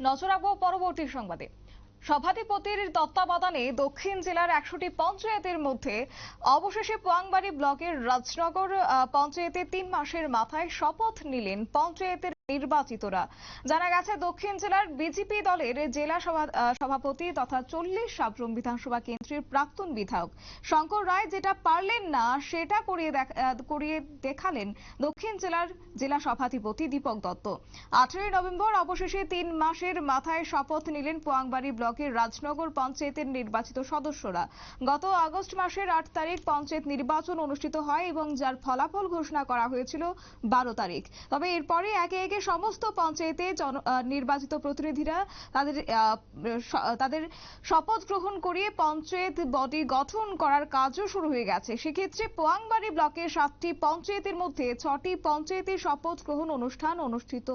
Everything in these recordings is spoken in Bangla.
নজর রাখব পরবর্তী সংবাদে। সভাধিপতির তত্ত্বাবধানে দক্ষিণ জেলার একশোটি পঞ্চায়েতের মধ্যে অবশেষে পোয়াংবাড়ি ব্লকের রাজনগর পঞ্চায়েতে তিন মাসের মাথায় শপথ নিলেন পঞ্চায়েতের নির্বাচিতরা। জানা গেছে, দক্ষিণ জেলার বিজেপি দলের জেলা সভাপতি তথা চল্লিশ সাবরুম বিধানসভা কেন্দ্রের প্রাক্তন বিধায়ক শঙ্কর রায় যেটা পারলেন না, সেটা করিয়ে করিয়ে দেখালেন দক্ষিণ জেলার জেলা সভাধিপতি দীপক দত্ত। আঠেরোই নভেম্বর অবশেষে তিন মাসের মাথায় শপথ নিলেন পোয়াংবাড়ি ব্লকের রাজনগর পঞ্চায়েতের নির্বাচিত সদস্যরা। গত আগস্ট মাসের আট তারিখ পঞ্চায়েত নির্বাচন অনুষ্ঠিত হয় এবং যার ফলাফল ঘোষণা করা হয়েছিল বারো তারিখ। তবে এরপরে একে একে সমস্ত পঞ্চায়েতে নির্বাচিত প্রতিনিধিরা তাদের তাদের শপথ গ্রহণ করিয়ে পঞ্চায়েত বডি গঠন করার কাজও শুরু হয়ে গেছে। সেক্ষেত্রে পোয়াংবাড়ি ব্লকের সাতটি পঞ্চায়েতের মধ্যে ছটি পঞ্চায়েতের শপথ গ্রহণ অনুষ্ঠান অনুষ্ঠিত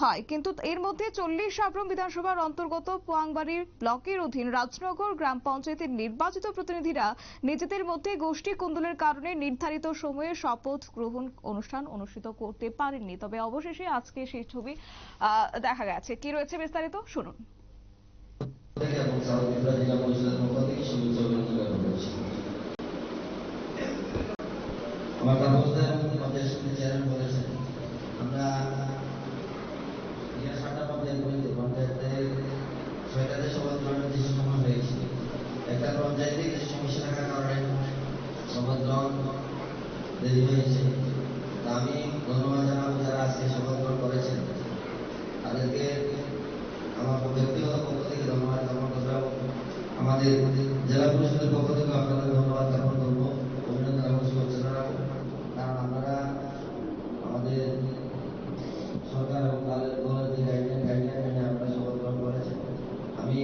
হয়। কিন্তু এর মধ্যে চল্লিশ সাবরুম বিধানসভার অন্তর্গত পোয়াংবাড়ির ব্লকের অধীন রাজনগর গ্রাম পঞ্চায়েতের নির্বাচিত প্রতিনিধিরা নিজেদের মধ্যে গোষ্ঠী কুন্দলের কারণে নির্ধারিত সময়ে শপথ গ্রহণ অনুষ্ঠান অনুষ্ঠিত করতে পারেননি। তবে অবশেষে আজকে সেই ছবি দেখা গেছে। কি রয়েছে বিস্তারিত? শুনুন থেকে এবং সাউথ ত্রিপুরা জেলা পরিষদের পক্ষ থেকে শুভেচ্ছা অভিনন্দন জ্ঞাপন করছি আমার কর্মকর্তা এবং পঞ্চায়েত সমিতির চেয়ারম্যান বলেছেন আমরা এখানে সাতটা পঞ্চায়েত করেছি পঞ্চায়েতে ছয়টাতে শপথ গ্রহণের কিছু সময় হয়েছে একটা পঞ্চায়েতে কিছু সমস্যা থাকার কারণে শপথ গ্রহণ দেরি হয়েছে তা আমি ধন্যবাদ জানাব যারা আজকে শপথ গ্রহণ করেছেন তাদেরকে আমার ব্যক্তিগত পক্ষ থেকে ধন্যবাদ জ্ঞাপন করব এবং আমাদের জেলা পরিষদের পক্ষ থেকে আপনাদের ধন্যবাদ জ্ঞাপন করব অভিনন্দন এবং শুভেচ্ছা জানাব কারণ আপনারা আমাদের সরকার এবং তাদের দলের যে গাইডলাইন গাইডলাইন মেনে আপনারা শপথ গ্রহণ করেছেন আমি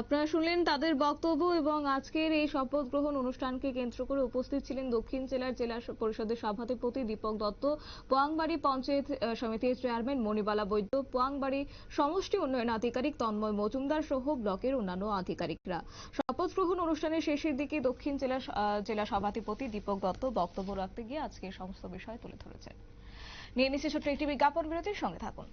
আপনারা শুনলেন তাদের বক্তব্য এবং আজকের এই শপথ গ্রহণ অনুষ্ঠানকে কেন্দ্র করে উপস্থিত ছিলেন দক্ষিণ জেলার জেলা পরিষদের সভাধিপতি দীপক দত্ত, পোয়াংবাড়ি পঞ্চায়েত সমিতির চেয়ারম্যান মণিবালা বৈদ্য, পোয়াংবাড়ি সমষ্টি উন্নয়ন আধিকারিক তন্ময় মজুমদার সহ ব্লকের অন্যান্য আধিকারিকরা। শপথ গ্রহণ অনুষ্ঠানের শেষের দিকে দক্ষিণ জেলা জেলা সভাধিপতি দীপক দত্ত বক্তব্য রাখতে গিয়ে আজকে এই সমস্ত বিষয় তুলে ধরেছেন। নিয়ে নিচ্ছে ছোট্ট একটি বিজ্ঞাপন বিরতির সঙ্গে থাকুন।